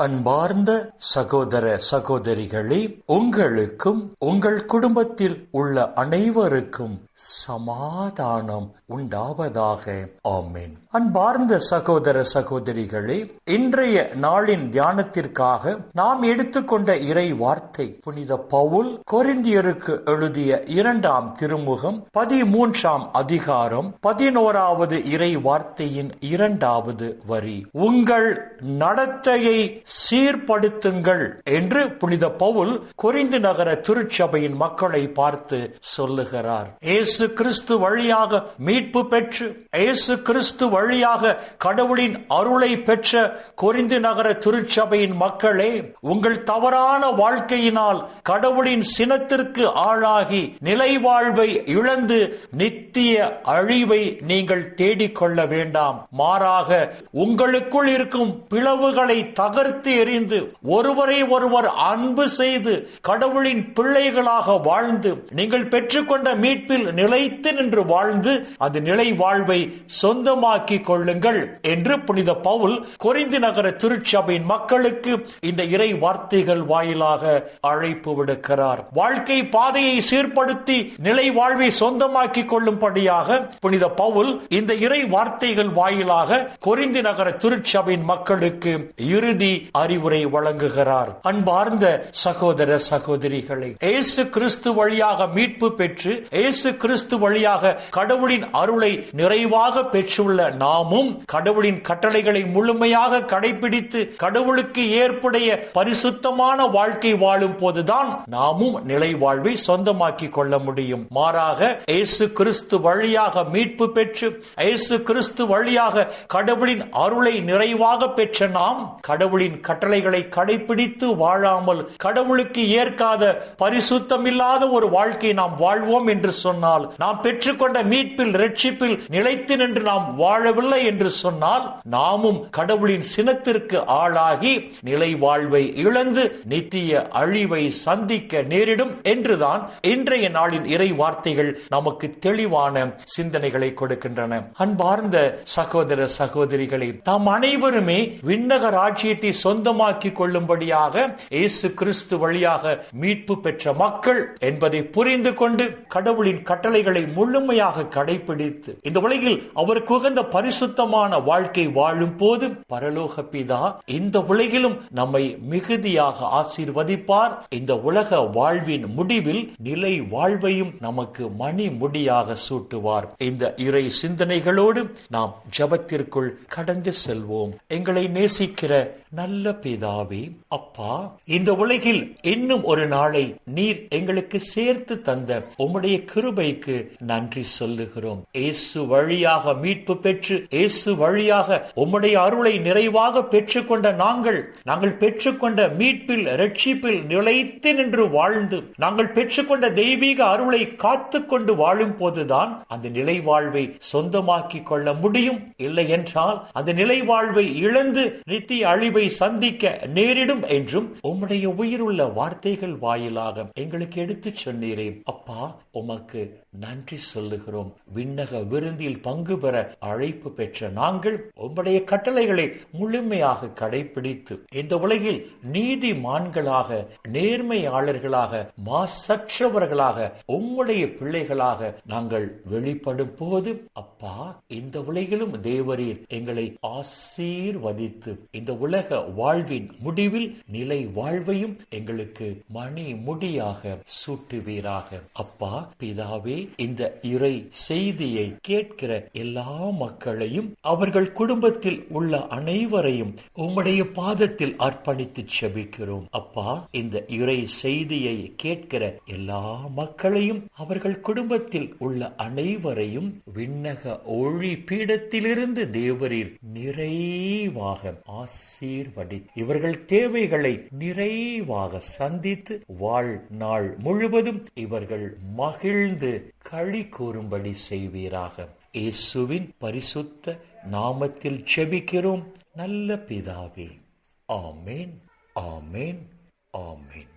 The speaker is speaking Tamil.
அன்பார்ந்த சகோதர சகோதரிகளே உங்களுக்கும் உங்கள் குடும்பத்தில் உள்ள அனைவருக்கும் சமாதானம் உண்டாவதாக. ஆமேன். அன்பார்ந்த சகோதர சகோதரிகளே இன்றைய நாளின் தியானத்திற்காக நாம் எடுத்துக்கொண்ட இறை வார்த்தை புனித பவுல் கொரிந்தியருக்கு எழுதிய இரண்டாம் திருமுகம் பதிமூன்றாம் அதிகாரம் பதினோராவது இறை வார்த்தையின் இரண்டாவது வரி. உங்கள் நடத்தையை சீர்படுத்துங்கள் என்று புனித பவுல் கொரிந்து நகர திருச்சபையின் மக்களை பார்த்து சொல்லுகிறார். இயேசு கிறிஸ்து வழியாக மீட்பு பெற்று இயேசு கிறிஸ்து வழியாக கடவுளின் அருளை பெற்ற கொரிந்து நகர திருச்சபையின் மக்களே உங்கள் தவறான வாழ்க்கையினால் கடவுளின் சினத்திற்கு ஆளாகி நிலை வாழ்வை இழந்து நித்திய அழிவை நீங்கள் தேடிக்கொள்ள வேண்டாம். மாறாக உங்களுக்குள் இருக்கும் பிளவுகளை தகர்த்து எறிந்து ஒருவரை ஒருவர் அன்பு செய்து கடவுளின் பிள்ளைகளாக வாழ்ந்து நீங்கள் பெற்றுக்கொண்ட மீட்பில் நிலைத்து நின்று வாழ்ந்து அந்த நிலை வாழ்வை சொந்தமாக்கி கொள்ளுங்கள் என்று புனித பவுல் குறிந்து நகர திருச்சபையின் மக்களுக்கு இந்த இறை வார்த்தைகள் வாயிலாக அழைப்பு விடுக்கிறார். வாழ்க்கை பாதையை சீர்படுத்தி நிலை வாழ்வை சொந்தமாக்கி கொள்ளும்படியாக புனித பவுல் இந்த இறை வார்த்தைகள் வாயிலாக கொரிந்து நகர திருச்சபையின் மக்களுக்கு இறுதி அறிவுரை வழங்குகிறார். அன்பார்ந்த சகோதர சகோதரிகளை இயேசு கிறிஸ்து வழியாக மீட்பு பெற்று இயேசு கிறிஸ்து வழியாக கடவுளின் அருளை நிறைவாக பெற்றுள்ள நாமும் கடவுளின் கட்டளைகளை முழுமையாக கடைபிடித்து கடவுளுக்கு ஏற்புடைய பரிசுத்தமான வாழ்க்கை வாழும் போதுதான் நாமும் நிலை வாழ்வை சொந்தமாக்கி கொள்ள முடியும். மாறாக இயேசு கிறிஸ்து வழியாக மீட்பு பெற்று இயேசு கிறிஸ்து வழியாக கடவுளின் அருளை நிறைவாக பெற்ற நாம் கடவுளின் கடவுளின் கட்டளைகளை கடைபிடித்து வாழாமல் கடவுளுக்கு ஏற்காத பரிசுத்தம் இல்லாத ஒரு வாழ்க்கை நாம் வாழ்வோம் என்று சொன்னால் நாம் பெற்றுக்கொண்ட மீட்பில் ரட்சிப்பில் நிலைத்து நின்று நாம் வாழவில்லை என்று சொன்னால் நாமும் கடவுளின் சினத்திற்கு ஆளாகி நிலை வாழ்வை இழந்து நித்திய அழிவை சந்திக்க நேரிடும் என்றுதான் இன்றைய நாளின் இறை வார்த்தைகள் நமக்கு தெளிவான சிந்தனைகளை கொடுக்கின்றன. அன்பார்ந்த சகோதர சகோதரிகளை நாம் அனைவருமே விண்ணக ராஜ்யத்தை சொந்தமாக்கி கொள்ளும்படியாக இயேசு கிறிஸ்து வழியாக மீட்பு பெற்ற மக்கள் என்பதை புரிந்து கொண்டு கடவுளின் கட்டளைகளை முழுமையாக கடைபிடித்து இந்த உலகில் அவருக்கு உகந்த பரிசுத்தமான வாழ்க்கை வாழும் போது பரலோக பிதா இந்த உலகிலும் நம்மை மிகுதியாக ஆசீர்வதிப்பார். இந்த உலக வாழ்வின் முடிவில் நிலை வாழ்வையும் நமக்கு மணி முடியாக சூட்டுவார். இந்த இறை சிந்தனைகளோடு நாம் ஜபத்திற்குள் கடந்து செல்வோம். எங்களை நேசிக்கிற நல்ல நல்ல பிதாவே அப்பா இந்த உலகில் இன்னும் ஒரு நாளை நீர் எங்களுக்கு சேர்த்து தந்த உம்முடைய கிருபைக்கு நன்றி சொல்லுகிறோம். இயேசு வழியாக மீட்பு பெற்று இயேசு வழியாக உம்முடைய அருளை நிறைவாக பெற்றுக்கொண்ட நாங்கள் நாங்கள் பெற்றுக்கொண்ட மீட்பில் ரட்சிப்பில் நிலைத்து நின்று வாழ்ந்து நாங்கள் பெற்றுக்கொண்ட தெய்வீக அருளை காத்து கொண்டு வாழும் போதுதான் அந்த நிலை வாழ்வை சொந்தமாக்கி கொள்ள முடியும். இல்லை என்றால் அந்த நிலை வாழ்வை இழந்து நித்திய அழிவை சந்திக்க நேரிடும் என்றும் உம்முடைய உயிருள்ள வார்த்தைகள் வாயிலாக எங்களுக்கு எடுத்துச் சொன்னீரே. அப்பா உமக்கு நன்றி சொல்லுகிறோம். விண்ணக விருந்தில் பங்கு பெற அழைப்பு பெற்ற நாங்கள் உம்முடைய கட்டளைகளை முழுமையாக கடைபிடித்து இந்த உலகில் நீதிமான்களாக நேர்மையாளர்களாக மாசற்றவர்களாக உம்முடைய பிள்ளைகளாக நாங்கள் வெளிப்படும் போது அப்பா இந்த உலகிலும் தேவரீர் எங்களை ஆசீர்வதித்து இந்த உலக வாழ்வின் முடிவில் நிலை வாழ்வையும் எங்களுக்கு மணி முடியாக சூட்டுவீராக. அப்பா பிதாவே இந்த இறை செய்தியை கேட்கிற எல்லா மக்களையும் அவர்கள் குடும்பத்தில் உள்ள அனைவரையும் உம்முடைய பாதத்தில் அர்ப்பணித்து செபிக்கிறோம். அப்பா இந்த இறை செய்தியை கேட்கிற எல்லா மக்களையும் அவர்கள் குடும்பத்தில் உள்ள அனைவரையும் விண்ணக ஒளி பீடத்திலிருந்து தேவரீர் நிறைவாக படி இவர்கள் தேவைகளை நிறைவாக சந்தித்து வாழ்நாள் முழுவதும் இவர்கள் மகிழ்ந்து களி கூறும்படி செய்வீராக. இயேசுவின் பரிசுத்த நாமத்தில் செபிக்கிறோம் நல்ல பிதாவே ஆமேன் ஆமேன் ஆமேன்.